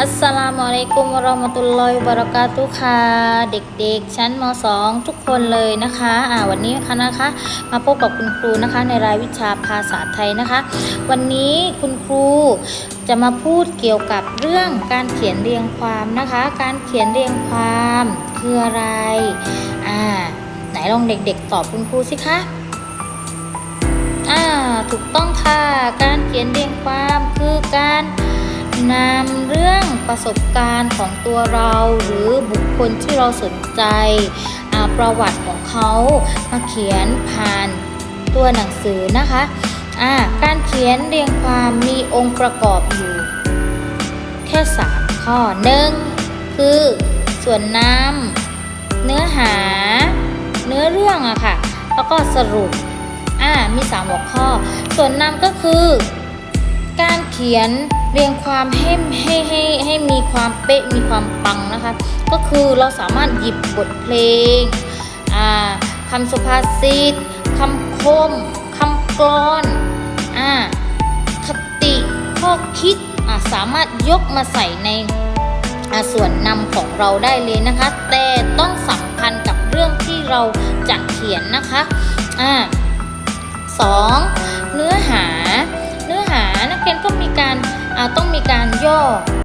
อัสสลามุอะลัยกุมวะเราะมตุลลอฮิวบะเรากาตุค่ะเด็กๆ ชั้นม .2 ทุกคนเลยนะคะอ่าวันนี้ค่ะนะคะ มาพบกับคุณครูนะคะ ในรายวิชาภาษาไทยนะคะ วันนี้คุณครูจะมาพูดเกี่ยวกับเรื่องการเขียนเรียงความนะคะ การเขียนเรียงความคืออะไรอ่าไหนลองเด็กๆ ตอบคุณครูสิคะอ่าถูกต้องค่ะ การเขียนเรียงความคือการนำเรื่อง ประสบการณ์ของตัวเราหรือบุคคลที่เราสนใจประวัติของเขามาเขียนผ่านตัวหนังสือนะคะการเขียนเรียงความมีองค์ประกอบอยู่ แค่ 3 ข้อหนึ่งคือส่วนนำเนื้อหา เนื้อเรื่องอะค่ะ แล้วก็สรุปอ่ามี 3 หัวข้อ ส่วนนำก็คือ การเขียน เรียงความให้ให้ให้ให้มีความเป๊ะมีความปังนะคะ ก็คือเราสามารถหยิบบทเพลงอ่าคำสุภาษิตคำคมคำกลอนอคติข้อคิดสามารถยกมาใส่ในส่วนนำของเราได้เลยนะคะ แต่ต้องสัมพันธ์กับเรื่องที่เราจะเขียนนะคะอ่า